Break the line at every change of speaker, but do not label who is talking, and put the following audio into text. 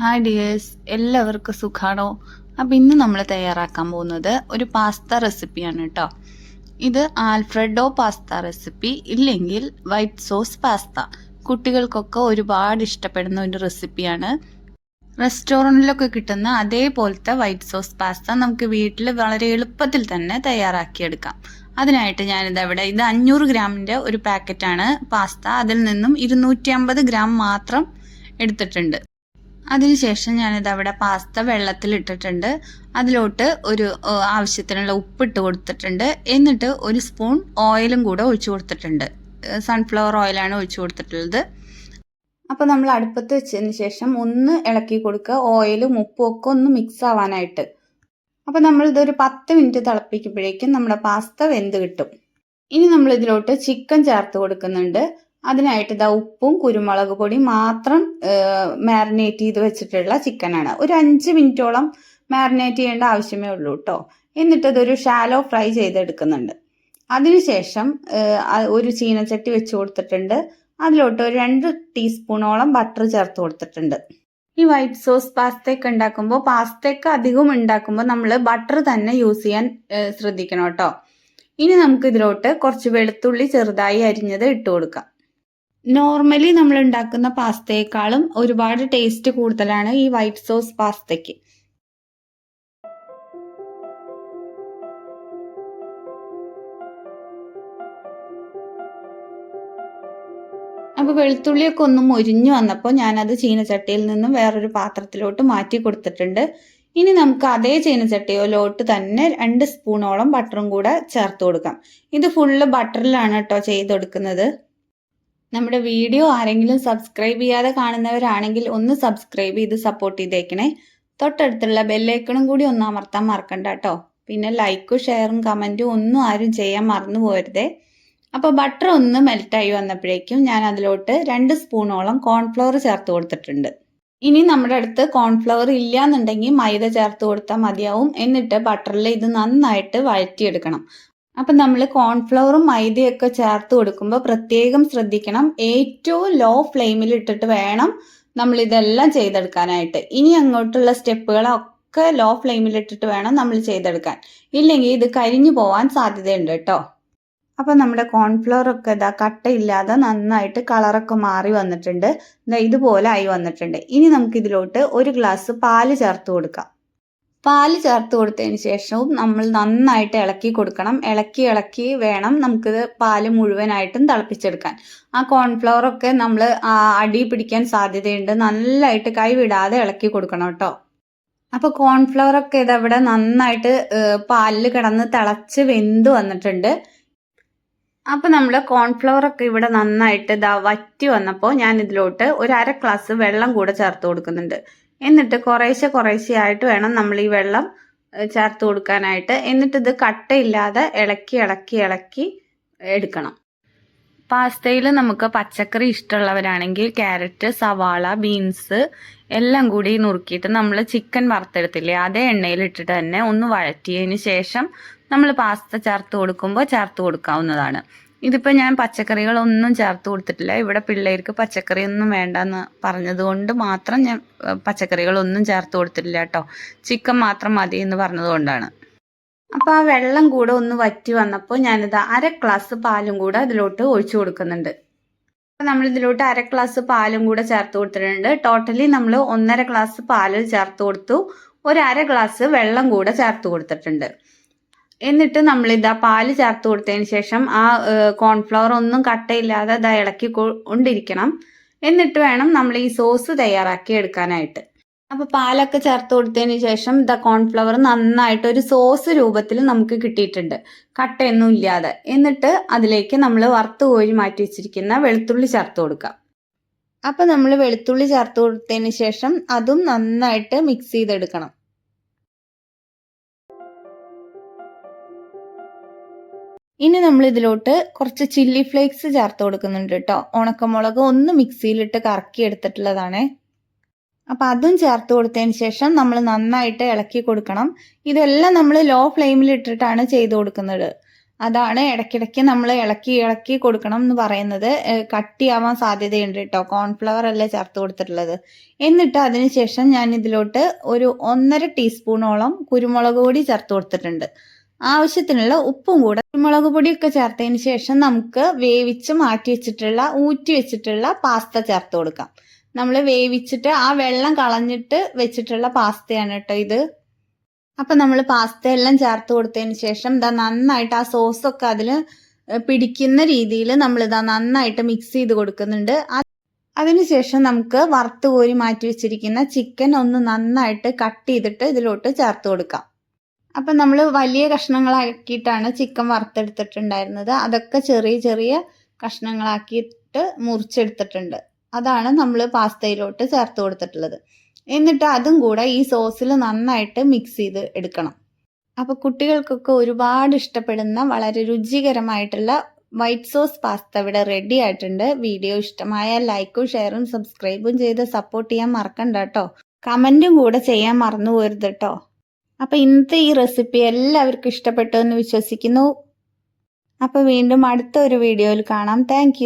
Hi dears എല്ലാവർക്കും സുഖാണോ? അപ്പം ഇന്ന് നമ്മൾ തയ്യാറാക്കാൻ പോകുന്നത് ഒരു പാസ്ത റെസിപ്പിയാണ് കേട്ടോ ഇത് ആൽഫ്രെഡോ പാസ്ത റെസിപ്പി ഇല്ലെങ്കിൽ വൈറ്റ് സോസ് പാസ്ത കുട്ടികൾക്കൊക്കെ ഒരുപാട് ഇഷ്ടപ്പെടുന്ന ഒരു റെസിപ്പിയാണ് റെസ്റ്റോറന്റിലൊക്കെ കിട്ടുന്ന അതേപോലത്തെ വൈറ്റ് സോസ് പാസ്ത നമുക്ക് വീട്ടിൽ വളരെ എളുപ്പത്തിൽ തന്നെ തയ്യാറാക്കിയെടുക്കാം. അതിനായിട്ട് ഞാനിത് അവിടെ ഇത് അഞ്ഞൂറ് ഗ്രാമിന്റെ ഒരു പാക്കറ്റാണ് പാസ്ത അതിൽ നിന്നും ഇരുന്നൂറ്റി അമ്പത് ഗ്രാം മാത്രം എടുത്തിട്ടുണ്ട്. അതിനുശേഷം ഞാനിത് അവിടെ പാസ്ത വെള്ളത്തിൽ ഇട്ടിട്ടുണ്ട് അതിലോട്ട് ഒരു ആവശ്യത്തിനുള്ള ഉപ്പിട്ട് കൊടുത്തിട്ടുണ്ട്. എന്നിട്ട് ഒരു സ്പൂൺ ഓയിലും കൂടെ ഒഴിച്ചു കൊടുത്തിട്ടുണ്ട്. സൺഫ്ലവർ ഓയിലാണ് ഒഴിച്ചു കൊടുത്തിട്ടുള്ളത്. അപ്പോൾ നമ്മൾ അടുപ്പത്ത് വെച്ചതിന് ശേഷം ഒന്ന് ഇളക്കി കൊടുക്കുക. ഓയിലും ഉപ്പും ഒക്കെ ഒന്ന് മിക്സ് ആവാനായിട്ട്. അപ്പോൾ നമ്മൾ ഇതൊരു പത്ത് മിനിറ്റ് തിളപ്പിക്കുമ്പോഴേക്കും നമ്മുടെ പാസ്ത വെന്ത് കിട്ടും. ഇനി നമ്മൾ ഇതിലോട്ട് ചിക്കൻ ചേർത്ത് കൊടുക്കുന്നുണ്ട്. അതിനായിട്ട് ഇതാ ഉപ്പും കുരുമുളക് പൊടി മാത്രം മാരിനേറ്റ് ചെയ്ത് വെച്ചിട്ടുള്ള ചിക്കനാണ് ഒരു അഞ്ച് മിനിറ്റോളം മാരിനേറ്റ് ചെയ്യേണ്ട ആവശ്യമേ ഉള്ളൂ കേട്ടോ എന്നിട്ട് ഇതൊരു ഷാലോ ഫ്രൈ ചെയ്തെടുക്കുന്നുണ്ട്. അതിനുശേഷം ഒരു ചീനച്ചട്ടി വെച്ച് കൊടുത്തിട്ടുണ്ട്. അതിലോട്ട് ഒരു രണ്ട് ടീസ്പൂണോളം ബട്ടർ ചേർത്ത് കൊടുത്തിട്ടുണ്ട്. ഈ വൈറ്റ് സോസ് പാസ്തയൊക്കെ ഉണ്ടാക്കുമ്പോൾ പാസ്തയൊക്കെ അധികം ഉണ്ടാക്കുമ്പോൾ നമ്മൾ ബട്ടർ തന്നെ യൂസ് ചെയ്യാൻ ശ്രദ്ധിക്കണം കേട്ടോ ഇനി നമുക്ക് ഇതിലോട്ട് കുറച്ച് വെളുത്തുള്ളി ചെറുതായി അരിഞ്ഞത് ഇട്ട് കൊടുക്കാം. നോർമലി നമ്മൾ ഉണ്ടാക്കുന്ന പാസ്തയേക്കാളും ഒരുപാട് ടേസ്റ്റ് കൂടുതലാണ് ഈ വൈറ്റ് സോസ് പാസ്തയ്ക്ക്. അപ്പോൾ വെളുത്തുള്ളിയൊക്കെ ഒന്ന് മൊരിഞ്ഞു വന്നപ്പോൾ ഞാനത് ചീനച്ചട്ടിയിൽ നിന്നും വേറൊരു പാത്രത്തിലോട്ട് മാറ്റി കൊടുത്തിട്ടുണ്ട്. ഇനി നമുക്ക് അതേ ചീനച്ചട്ടിയിലോട്ട് തന്നെ രണ്ട് സ്പൂണോളം ബട്ടറും കൂടെ ചേർത്ത് കൊടുക്കാം. ഇത് ഫുള്ള് ബട്ടറിലാണ് കേട്ടോ ചെയ്തെടുക്കുന്നത്. നമ്മുടെ വീഡിയോ ആരെങ്കിലും സബ്സ്ക്രൈബ് ചെയ്യാതെ കാണുന്നവരാണെങ്കിൽ ഒന്ന് സബ്സ്ക്രൈബ് ചെയ്ത് സപ്പോർട്ട് ചെയ്തേക്കണേ. തൊട്ടടുത്തുള്ള ബെല്ലൈക്കണും കൂടി ഒന്ന് അമർത്താൻ മറക്കണ്ട കേട്ടോ. പിന്നെ ലൈക്കും ഷെയറും കമന്റും ഒന്നും ആരും ചെയ്യാൻ മറന്നു പോരുതേ അപ്പോൾ ബട്ടർ ഒന്ന് മെൽറ്റായി വന്നപ്പോഴേക്കും ഞാൻ അതിലോട്ട് രണ്ട് സ്പൂണോളം കോൺഫ്ലവർ ചേർത്ത് കൊടുത്തിട്ടുണ്ട്. ഇനി നമ്മുടെ അടുത്ത് കോൺഫ്ലവർ ഇല്ല എന്നുണ്ടെങ്കിൽ മൈദ ചേർത്ത് കൊടുത്താൽ മതിയാവും. എന്നിട്ട് ബട്ടറിൽ ഇത് നന്നായിട്ട് വഴറ്റിയെടുക്കണം. അപ്പം നമ്മൾ കോൺഫ്ലവറും മൈദയൊക്കെ ചേർത്ത് കൊടുക്കുമ്പോൾ പ്രത്യേകം ശ്രദ്ധിക്കണം. ഏറ്റവും ലോ ഫ്ലെയിമിൽ ഇട്ടിട്ട് വേണം നമ്മൾ ഇതെല്ലാം ചെയ്തെടുക്കാനായിട്ട്. ഇനി അങ്ങോട്ടുള്ള സ്റ്റെപ്പുകളൊക്കെ ലോ ഫ്ലെയിമിൽ ഇട്ടിട്ട് വേണം നമ്മൾ ചെയ്തെടുക്കാൻ. ഇല്ലെങ്കിൽ ഇത് കരിഞ്ഞു പോവാൻ സാധ്യതയുണ്ട് കേട്ടോ. അപ്പം നമ്മുടെ കോൺഫ്ലവർ ഒക്കെ ഇതാ കട്ടയില്ലാതെ നന്നായിട്ട് കളറൊക്കെ മാറി വന്നിട്ടുണ്ട്. ഇതുപോലെ ആയി വന്നിട്ടുണ്ട്. ഇനി നമുക്ക് ഇതിലോട്ട് ഒരു ഗ്ലാസ് പാൽ ചേർത്ത് കൊടുക്കാം. പാൽ ചേർത്ത് കൊടുത്തതിന് ശേഷവും നമ്മൾ നന്നായിട്ട് ഇളക്കി കൊടുക്കണം. ഇളക്കി ഇളക്കി വേണം നമുക്കിത് പാൽ മുഴുവനായിട്ടും തിളപ്പിച്ചെടുക്കാൻ. ആ കോൺഫ്ലവർ ഒക്കെ നമ്മൾ അടി പിടിക്കാൻ സാധ്യതയുണ്ട്. നല്ലതായിട്ട് കൈ വിടാതെ ഇളക്കി കൊടുക്കണം കേട്ടോ. അപ്പോൾ കോൺഫ്ലവർ ഒക്കെ ഇതവിടെ നന്നായിട്ട് പാലിൽ കിടന്ന് തിളച്ച് വെന്ത് വന്നിട്ടുണ്ട്. അപ്പൊ നമ്മൾ കോൺഫ്ലവർ ഒക്കെ ഇവിടെ നന്നായിട്ട് ഇതാ വറ്റി വന്നപ്പോൾ ഞാൻ ഇതിലോട്ട് ഒരു അര ഗ്ലാസ് വെള്ളം കൂടെ ചേർത്ത് കൊടുക്കുന്നുണ്ട്. എന്നിട്ട് കുറേശ്ശെ കുറേശ്ശെ ആയിട്ട് വേണം നമ്മൾ ഈ വെള്ളം ചേർത്ത് കൊടുക്കാനായിട്ട്. എന്നിട്ട് ഇത് കട്ടയില്ലാതെ ഇളക്കി ഇളക്കി ഇളക്കി എടുക്കണം. പാസ്തയിൽ നമുക്ക് പച്ചക്കറി ഇഷ്ടമുള്ളവരാണെങ്കിൽ ക്യാരറ്റ് സവാള ബീൻസ് എല്ലാം കൂടി നുറുക്കിയിട്ട് നമ്മൾ ചിക്കൻ വറുത്തെടുത്തില്ലേ അതേ എണ്ണയിൽ ഇട്ടിട്ട് തന്നെ ഒന്ന് വഴറ്റിയതിന് ശേഷം നമ്മൾ പാസ്ത ചേർത്ത് കൊടുക്കുമ്പോൾ ചേർത്ത് കൊടുക്കാവുന്നതാണ്. ഇതിപ്പോൾ ഞാൻ പച്ചക്കറികളൊന്നും ചേർത്ത് കൊടുത്തിട്ടില്ല. ഇവിടെ പിള്ളേർക്ക് പച്ചക്കറി ഒന്നും വേണ്ടെന്ന് പറഞ്ഞതുകൊണ്ട് മാത്രം ഞാൻ പച്ചക്കറികളൊന്നും ചേർത്ത് കൊടുത്തിട്ടില്ല കേട്ടോ. ചിക്കൻ മാത്രം മതി എന്ന് പറഞ്ഞതുകൊണ്ടാണ്. അപ്പോൾ ആ വെള്ളം കൂടെ ഒന്ന് വറ്റി വന്നപ്പോൾ ഞാനിത് അര ഗ്ലാസ് പാലും കൂടെ അതിലോട്ട് ഒഴിച്ചു കൊടുക്കുന്നുണ്ട്. അപ്പോൾ നമ്മൾ ഇതിലോട്ട് അര ഗ്ലാസ് പാലും കൂടെ ചേർത്ത് കൊടുത്തിട്ടുണ്ട്. ടോട്ടലി നമ്മൾ ഒന്നര ഗ്ലാസ് പാൽ ചേർത്ത് കൊടുത്തു. ഒരു അര ഗ്ലാസ് വെള്ളം കൂടെ ചേർത്ത് കൊടുത്തിട്ടുണ്ട്. എന്നിട്ട് നമ്മൾ ഇതാ പാൽ ചേർത്ത് കൊടുത്തതിന് ശേഷം ആ കോൺഫ്ലവർ ഒന്നും കട്ടയില്ലാതെ ഇതാ ഇളക്കി കൊണ്ടിരിക്കണം. എന്നിട്ട് വേണം നമ്മൾ ഈ സോസ് തയ്യാറാക്കി എടുക്കാനായിട്ട്. അപ്പൊ പാലൊക്കെ ചേർത്ത് കൊടുത്തതിന് ശേഷം ദ കോൺഫ്ലവർ നന്നായിട്ട് ഒരു സോസ് രൂപത്തിൽ നമുക്ക് കിട്ടിയിട്ടുണ്ട്. കട്ടയൊന്നും ഇല്ലാതെ. എന്നിട്ട് അതിലേക്ക് നമ്മൾ വറുത്ത് കോരി മാറ്റി വെച്ചിരിക്കുന്ന വെളുത്തുള്ളി ചേർത്ത് കൊടുക്കാം. അപ്പൊ നമ്മൾ വെളുത്തുള്ളി ചേർത്ത് കൊടുത്തതിന് ശേഷം അതും നന്നായിട്ട് മിക്സ് ചെയ്തെടുക്കണം. ഇനി നമ്മൾ ഇതിലോട്ട് കുറച്ച് ചില്ലി ഫ്ലേക്സ് ചേർത്ത് കൊടുക്കുന്നുണ്ട് കേട്ടോ ഉണക്കമുളക് ഒന്ന് മിക്സിയിലിട്ട് കറക്കി എടുത്തിട്ടുള്ളതാണേ അപ്പം അതും ചേർത്ത് കൊടുത്തതിന് ശേഷം നമ്മൾ നന്നായിട്ട് ഇളക്കി കൊടുക്കണം. ഇതെല്ലാം നമ്മൾ ലോ ഫ്ലെയിമിൽ ഇട്ടിട്ടാണ് ചെയ്ത് കൊടുക്കുന്നത്. അതാണ് ഇടയ്ക്കിടയ്ക്ക് നമ്മൾ ഇളക്കി ഇളക്കി കൊടുക്കണം എന്ന് പറയുന്നത്. കട്ടിയാവാൻ സാധ്യതയുണ്ട് കേട്ടോ കോൺഫ്ലവർ അല്ലേ ചേർത്ത് കൊടുത്തിട്ടുള്ളത്. എന്നിട്ട് അതിനുശേഷം ഞാൻ ഇതിലോട്ട് ഒരു ഒന്നര ടീസ്പൂണോളം കുരുമുളക് പൊടി ചേർത്ത് കൊടുത്തിട്ടുണ്ട്. ആവശ്യത്തിനുള്ള ഉപ്പും കൂടെ കുരുമുളക് പൊടിയൊക്കെ ചേർത്തതിന് ശേഷം നമുക്ക് വേവിച്ച് മാറ്റി വെച്ചിട്ടുള്ള ഊറ്റി വെച്ചിട്ടുള്ള പാസ്ത ചേർത്ത് കൊടുക്കാം. നമ്മൾ വേവിച്ചിട്ട് ആ വെള്ളം കളഞ്ഞിട്ട് വെച്ചിട്ടുള്ള പാസ്തയാണ് കേട്ടോ ഇത്. അപ്പൊ നമ്മൾ പാസ്ത എല്ലാം ചേർത്ത് കൊടുത്തതിന് ശേഷം ഇതാ നന്നായിട്ട് ആ സോസൊക്കെ അതിൽ പിടിക്കുന്ന രീതിയിൽ നമ്മൾ ഇതാ നന്നായിട്ട് മിക്സ് ചെയ്ത് കൊടുക്കുന്നുണ്ട്. അതിനുശേഷം നമുക്ക് വറുത്ത് കോരി മാറ്റി വെച്ചിരിക്കുന്ന ചിക്കൻ ഒന്ന് നന്നായിട്ട് കട്ട് ചെയ്തിട്ട് ഇതിലോട്ട് ചേർത്ത് കൊടുക്കാം. അപ്പം നമ്മൾ വലിയ കഷ്ണങ്ങളാക്കിയിട്ടാണ് ചിക്കൻ വറുത്തെടുത്തിട്ടുണ്ടായിരുന്നത്. അതൊക്കെ ചെറിയ ചെറിയ കഷ്ണങ്ങളാക്കിയിട്ട് മുറിച്ചെടുത്തിട്ടുണ്ട്. അതാണ് നമ്മൾ പാസ്തയിലോട്ട് ചേർത്ത് കൊടുത്തിട്ടുള്ളത്. എന്നിട്ട് അതും കൂടെ ഈ സോസിൽ നന്നായിട്ട് മിക്സ് ചെയ്ത് എടുക്കണം. അപ്പോൾ കുട്ടികൾക്കൊക്കെ ഒരുപാട് ഇഷ്ടപ്പെടുന്ന വളരെ രുചികരമായിട്ടുള്ള വൈറ്റ് സോസ് പാസ്ത ഇവിടെ റെഡി ആയിട്ടുണ്ട്. വീഡിയോ ഇഷ്ടമായ ലൈക്കും ഷെയറും സബ്സ്ക്രൈബും ചെയ്ത് സപ്പോർട്ട് ചെയ്യാൻ മറക്കണ്ട കേട്ടോ. കമന്റും കൂടെ ചെയ്യാൻ മറന്നു പോരുത് കേട്ടോ. അപ്പോൾ ഇന്നത്തെ ഈ റെസിപ്പി എല്ലാവർക്കും ഇഷ്ടപ്പെട്ടു എന്ന് വിശ്വസിക്കുന്നു. അപ്പോൾ വീണ്ടും അടുത്ത ഒരു വീഡിയോയിൽ കാണാം. താങ്ക്